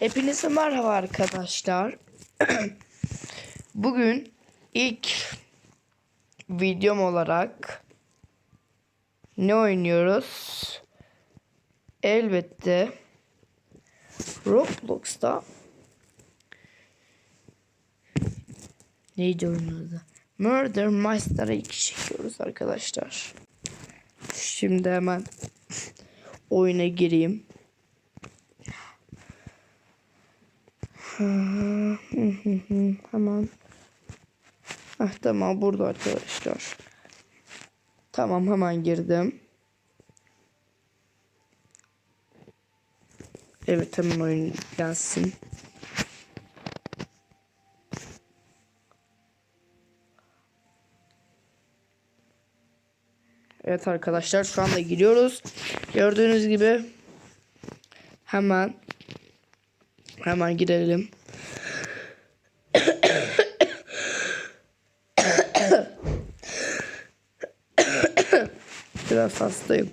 Hepinize merhaba arkadaşlar. Bugün ilk videom olarak ne oynuyoruz? Elbette Roblox'ta neydi adı? Murder Master'a ilk çekiyoruz arkadaşlar. Şimdi hemen oyuna gireyim. Hemen. Heh, tamam burada arkadaşlar. Tamam hemen girdim. Evet hemen oyun gelsin. Evet arkadaşlar şu anda giriyoruz. Gördüğünüz gibi hemen hemen girelim. Biraz hastayım.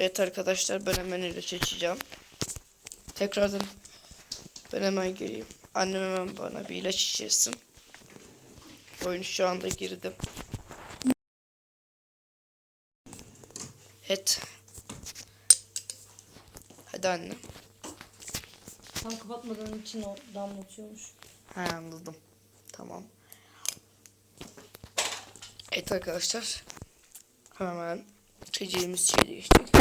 Evet arkadaşlar ben hemen ile seçeceğim. Tekrardan ben hemen gireyim. Annem hemen bana bir ilaç içirsin. Oyun şu anda girdim. Evet. Anne. Tam kapatmadan için o damlatıyormuş. Ha anladım. Tamam. Evet arkadaşlar. Hemen içeceğimiz şeyi geçtik.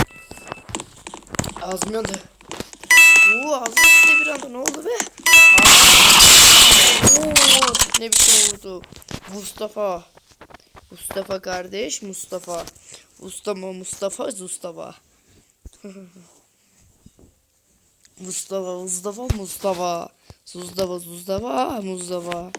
Ağzım yandı. Oo ağzım içinde bir anda ne oldu be? Oo, ne biçim oldu? Mustafa. Mustafa kardeş Mustafa. Mustafa Mustafa Mustafa. Mustafa Mustafa Mustafa. Mustafa Mustafa Mustafa.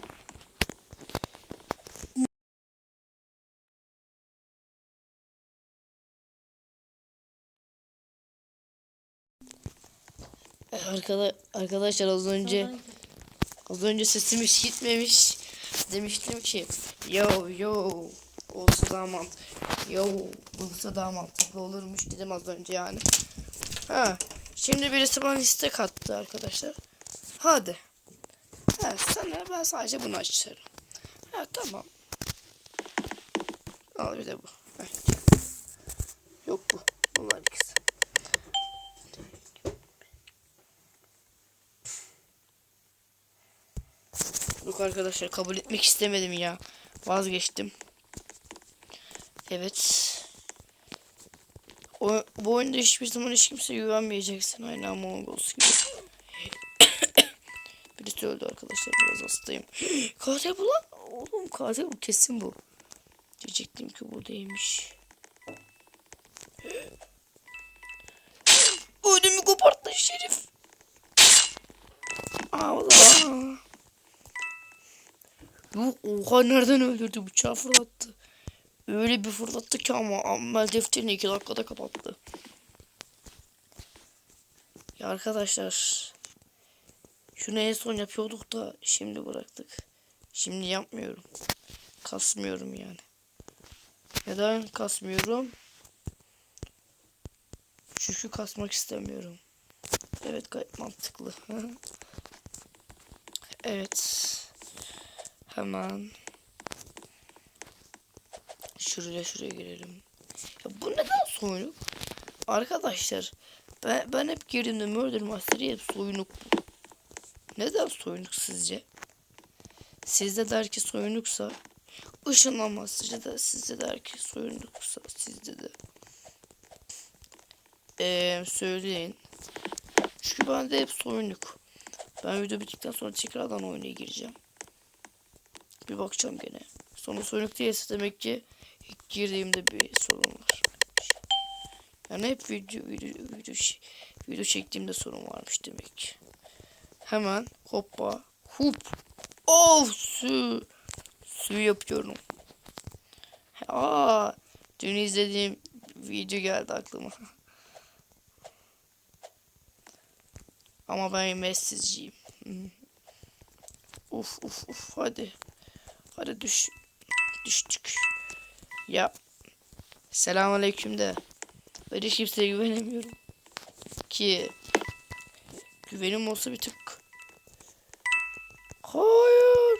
Arkada, arkadaşlar az önce az önce sesim hiç gitmemiş. Demiştim ki yo yo olsa daha mant yo olsa daha mantıklı olurmuş dedim az önce yani. Ha şimdi birisi bana istek attı arkadaşlar. Hadi. Ha sana ben sadece bunu açarım. Ha tamam. Al bir de bu. Heh. Yok bu. Bunlar ikisi. Yok arkadaşlar kabul etmek istemedim ya. Vazgeçtim. Evet. O, bu oyunda hiçbir zaman hiç kimseye güvenmeyeceksin. Aynı Among gibi. Birisi öldü arkadaşlar. Biraz hastayım. katil bu lan. Oğlum katil bu. Kesin bu. Diyecektim ki bu değilmiş. Ödümü koparttı şerif. Allah. Yok oha nereden öldürdü bıçağı fırlattı. Öyle bir fırlattı ki ama amel defterini iki dakikada kapattı. Ya arkadaşlar. Şunu en son yapıyorduk da şimdi bıraktık. Şimdi yapmıyorum. Kasmıyorum yani. Neden kasmıyorum? Çünkü kasmak istemiyorum. Evet gayet mantıklı. evet. Hemen şuraya şuraya girelim. Ya bu neden soyunuk? Arkadaşlar ben, ben hep girdiğimde Murder Master'ı hep soyunuk. Neden soyunuk sizce? Sizde der ki soyunuksa ışınlanmaz sizce de sizde der ki soyunuksa sizde de. Ee, söyleyin. Çünkü bende hep soyunuk. Ben video bittikten sonra tekrardan oyuna gireceğim. Bir bakacağım gene. Sonra soyunuk değilse demek ki ilk girdiğimde bir sorun var. Yani hep video video video, video çektiğimde sorun varmış demek. Hemen hoppa hup. Of su. Su yapıyorum. Aa, dün izlediğim video geldi aklıma. Ama ben messizciyim. Uf uf uf hadi. Hadi düş. Düştük. Ya. Selamünaleyküm de. Ben hiç kimseye güvenemiyorum. Ki güvenim olsa bir tık. Hayır.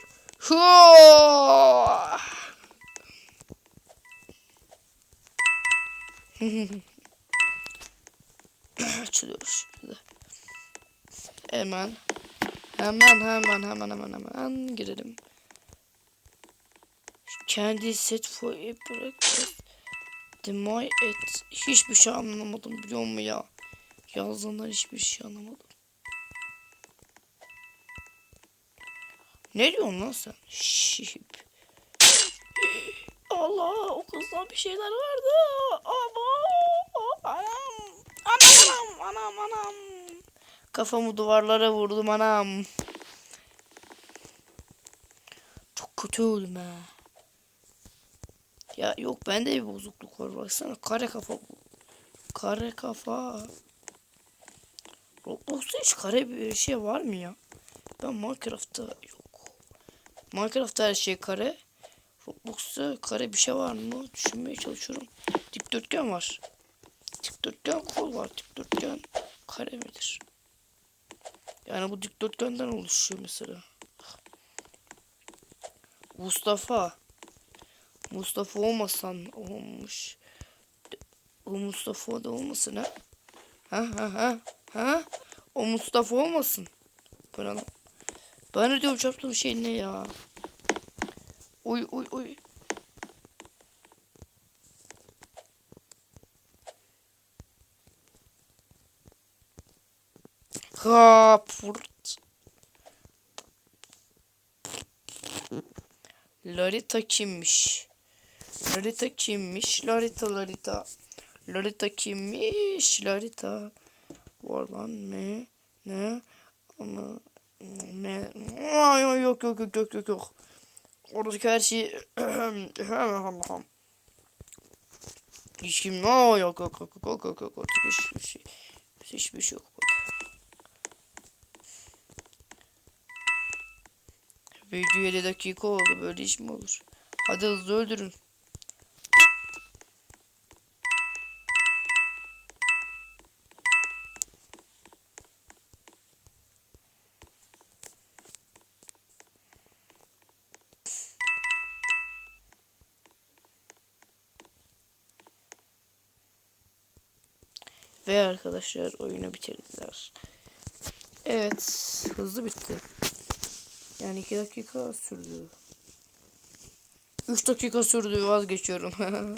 Açılıyoruz şimdi. Hemen. Hemen hemen hemen hemen hemen girelim. Candy set for a breakfast. My et. Hiçbir şey anlamadım biliyor musun ya? Yazdığından hiçbir şey anlamadım. Ne diyorsun lan sen? Şip. Allah o kızdan bir şeyler vardı. Ama. Anam anam anam anam. Kafamı duvarlara vurdum anam. Çok kötü oldum ha. Ya yok bende bir bozukluk var baksana kare kafa bu. Kare kafa. Roblox'ta hiç kare bir şey var mı ya? Ben Minecraft'ta yok. Minecraft'ta her şey kare. Roblox'ta kare bir şey var mı? Düşünmeye çalışıyorum. Dikdörtgen var. Dikdörtgen kol var. Dikdörtgen kare midir? Yani bu dikdörtgenden oluşuyor mesela. Mustafa. Mustafa olmasan olmuş. O Mustafa da olmasın ha? Ha ha ha ha? O Mustafa olmasın. Ben de diyorum çarptığım şey ne ya? Oy oy oy. Kapurt. Larita kimmiş? Larita kimmiş? Larita Larita. Larita kimmiş? Larita. Var lan ne? Ne? Ama ne? Ay, yok yok yok yok yok yok. Oradaki her şey hiç kim Aa, yok yok yok yok yok yok Oradaki hiçbir şey hiçbir şey yok. Video 7 dakika oldu böyle iş mi olur? Hadi hızlı öldürün. Ve arkadaşlar oyunu bitirdiler. Evet, hızlı bitti. Yani 2 dakika sürdü. 3 dakika sürdü vazgeçiyorum.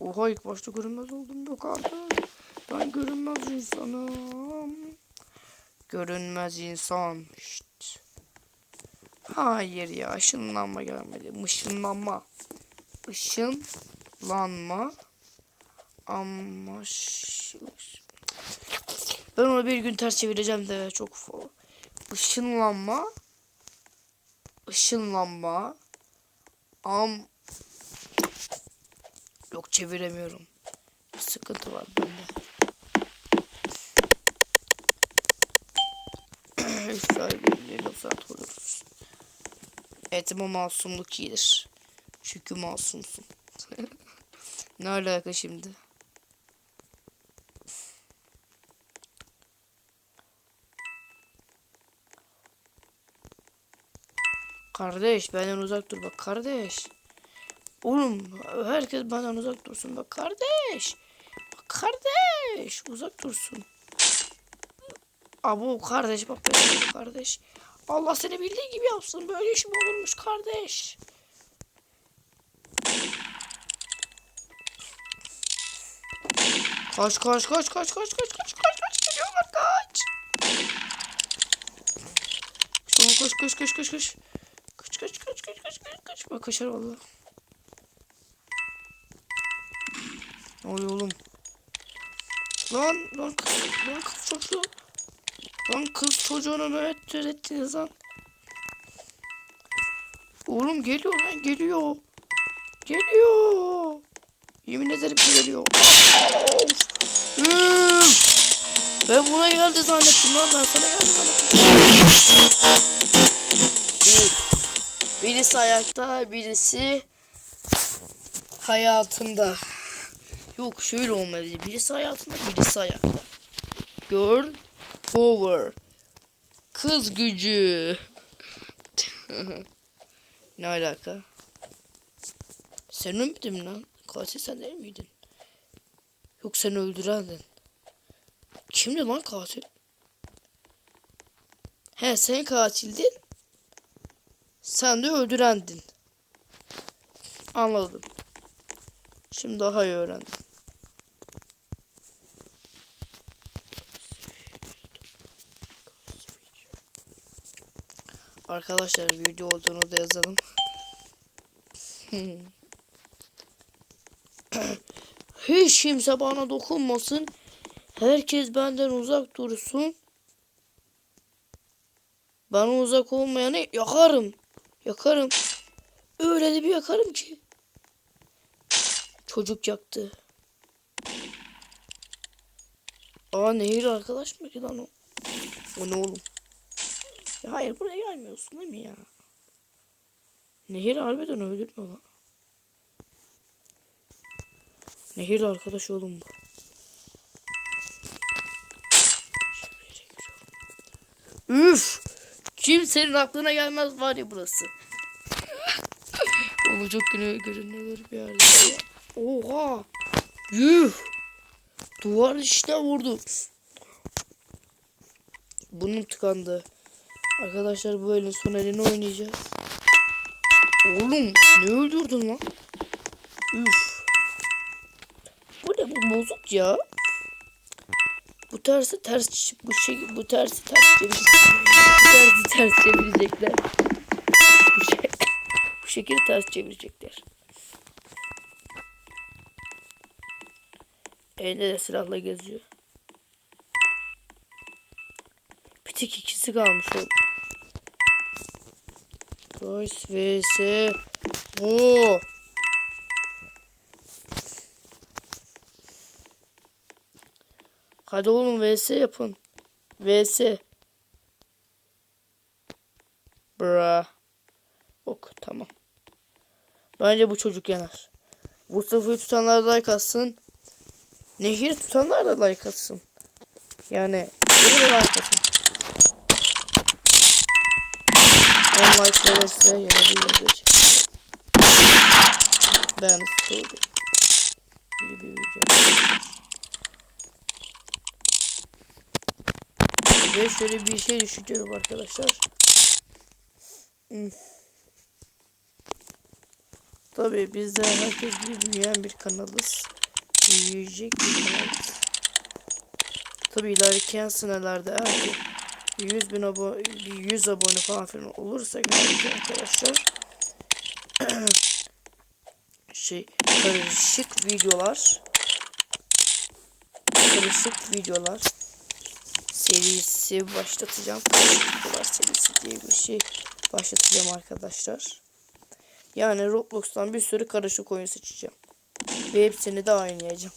Oha ilk başta görünmez oldum yok artık. Ben görünmez insanım. Görünmez insan. Şşt. Hayır ya ışınlanma gelmedi. Işınlanma. Işınlanma. Ş- ben onu bir gün ters çevireceğim de çok ışınlanma. Işınlanma am yok çeviremiyorum. Bir sıkıntı var bende. Sahibi yarım saat oluruz evet ama masumluk iyidir. Çünkü masumsun. Ne alaka şimdi Kardeş benden uzak dur bak kardeş. Oğlum herkes benden uzak dursun bak kardeş. Bak kardeş uzak dursun. Abo kardeş bak benim kardeş. Allah seni bildiği gibi yapsın böyle iş mi olurmuş kardeş. Kaç kaç kaç kaç kaç kaç kaç kaç kaç geliyorlar kaç. Çabuk koş koş koş koş koş. Kaç kaç kaç kaç Bak kaçar valla. Oluyor oğlum? Lan lan kız lan kız çocuğu. Lan kız çocuğunu müettür ettiniz lan. Oğlum geliyor lan geliyor. Geliyor. Yemin ederim geliyor. Ben buna geldi zannettim lan ben sana geldi zannettim. Bir. Birisi ayakta birisi hayatında. Yok şöyle olmalı. Birisi hayatında birisi ayakta. Girl power. Kız gücü. ne alaka? Sen ölmedin lan? Katil sen değil miydin? Yok sen öldürendin. Kimdi lan katil? He sen katildin. Sen de öldürendin. Anladım. Şimdi daha iyi öğrendim. Arkadaşlar video olduğunu da yazalım. Hiç kimse bana dokunmasın. Herkes benden uzak dursun. Bana uzak olmayanı yakarım. Yakarım. Öyle de bir yakarım ki. Çocuk yaktı. Aa nehir arkadaş mı ki lan o? O ne oğlum? Ya hayır buraya gelmiyorsun değil mi ya? Nehir harbiden öldürmüyor lan. Nehir arkadaş oğlum bu. Üf! Kimsenin aklına gelmez var ya burası. Çok güne görünüyor bir yerde. Oha! Yuh! Duvar işte vurdu. Bunun tıkandı. Arkadaşlar bu elin son elini oynayacağız. Oğlum ne öldürdün lan? Üf. Bu ne bu bozuk ya. Bu tersi ters bu şey bu tersi ters tersi ters çevirecekler. Bu, şey, bu şekilde ters çevirecekler. Elinde de silahla geziyor. Bir tek ikisi kalmış oğlum. Royce vs. Oo. Hadi oğlum vs yapın. vs. Bra. Ok tamam. Bence bu çocuk yanar. Mustafa'yı tutanlar da like atsın. Nehir tutanlar da like atsın. Yani biri de like atsın. 10 like gelirse yine bir video. Ben. Bir bir video. Ve şöyle bir şey düşünüyorum arkadaşlar. Tabii biz de herkes büyüyen bir kanalız. Büyüyecek bir kanalız. Tabii ilerleyen senelerde eğer ki 100 bin abone, 100 abone falan filan olursak arkadaşlar şey karışık videolar karışık videolar serisi başlatacağım. Karışık videolar serisi diye bir şey başlatacağım arkadaşlar. Yani Roblox'tan bir sürü karışık oyun seçeceğim. Ve hepsini de oynayacağım.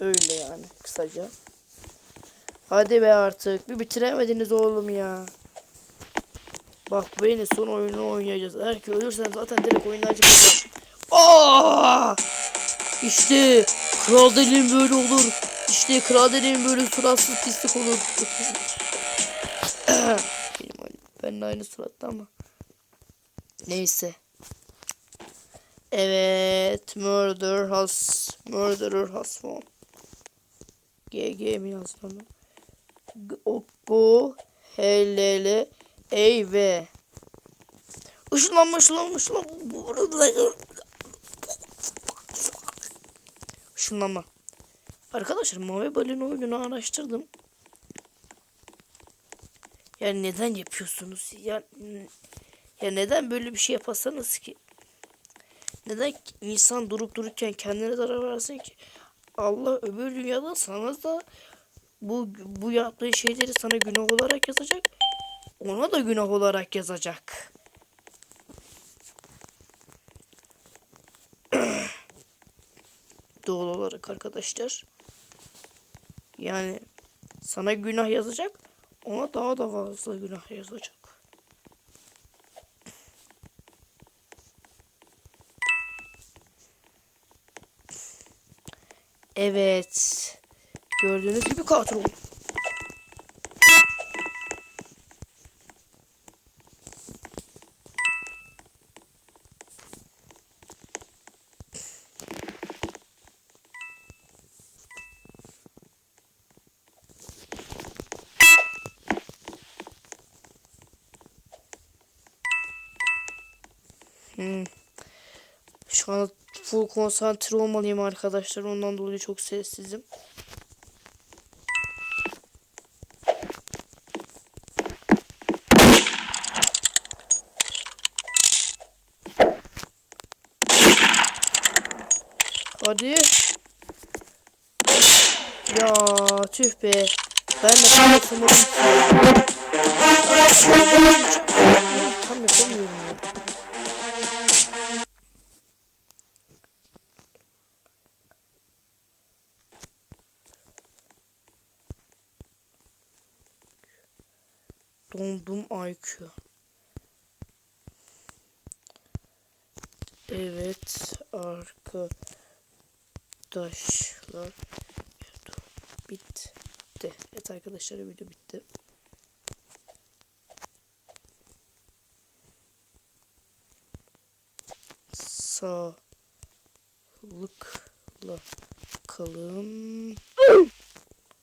Öyle yani kısaca. Hadi be artık. Bir bitiremediniz oğlum ya. Bak bu yine son oyunu oynayacağız. Eğer ki ölürsen zaten direkt oyundan çıkacağım. Aa! İşte kral dediğim böyle olur. İşte kral dediğim böyle suratsız pislik olur. Benim oyun. Ben de aynı suratta ama. Neyse. Evet. Murder has. Murderer has won. GG mi yazdım? Go helele ey ve Işınlanma ışınlanma ışınlanma Işınlanma Arkadaşlar Mavi Balin oyununu araştırdım Yani neden yapıyorsunuz ya, ya neden böyle bir şey yapasanız ki Neden insan durup dururken kendine zarar versin ki Allah öbür dünyada sana da bu bu yaptığı şeyleri sana günah olarak yazacak. Ona da günah olarak yazacak. Doğal olarak arkadaşlar. Yani sana günah yazacak. Ona daha da fazla günah yazacak. Evet. Gördüğünüz gibi katil. Full konsantre olmalıyım arkadaşlar. Ondan dolayı çok sessizim. Hadi. Ya tüh be. Ben de tam. Tam yapamıyorum ya. Dondum IQ. Evet arkadaşlar bitti. Evet arkadaşlar video bitti. Sağlıkla kalın.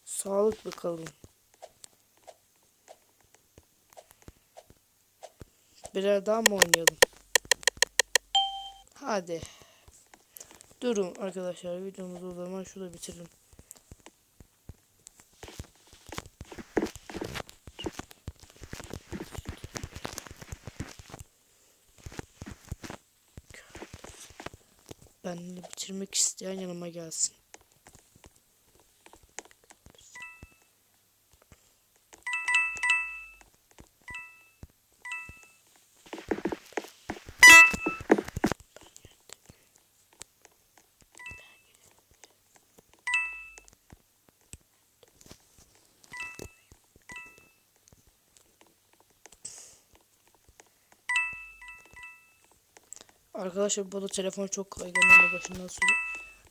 Sağlıklı kalın. Birer daha mı oynayalım? Hadi. Durun arkadaşlar videomuzu o zaman şurada bitirelim. Benimle bitirmek isteyen yanıma gelsin. Arkadaşlar bu arada telefon çok kayganın başından söyleyeyim.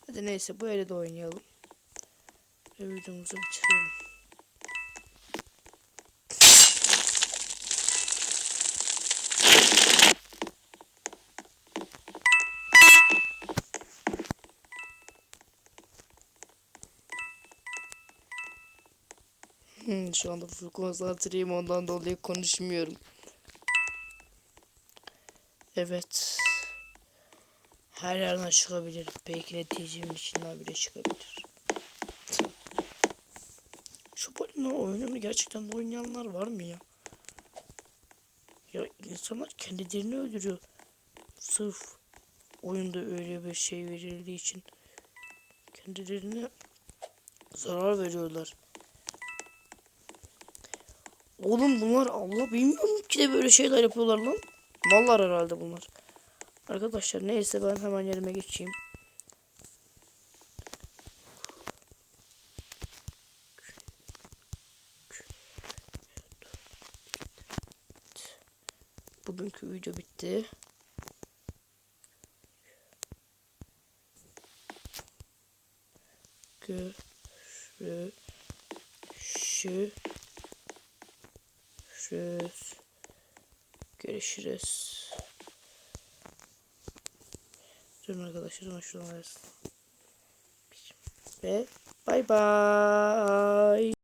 Hadi neyse bu ele de oynayalım. Ve videomuzu bitirelim. Hmm, şu anda full konsantreyim ondan dolayı konuşmuyorum. Evet. Her yerden çıkabilir. Belki de TC'min içinden bile çıkabilir. Şu balina oyununu gerçekten oynayanlar var mı ya? Ya insanlar kendilerini öldürüyor. Sırf oyunda öyle bir şey verildiği için kendilerine zarar veriyorlar. Oğlum bunlar Allah bilmiyorum ki de böyle şeyler yapıyorlar lan. Mallar herhalde bunlar. Arkadaşlar neyse ben hemen yerime geçeyim. Bugünkü video bitti. Görüşürüz. Görüşürüz. Durun arkadaşlar ama şuradan versin. Ve bay bay.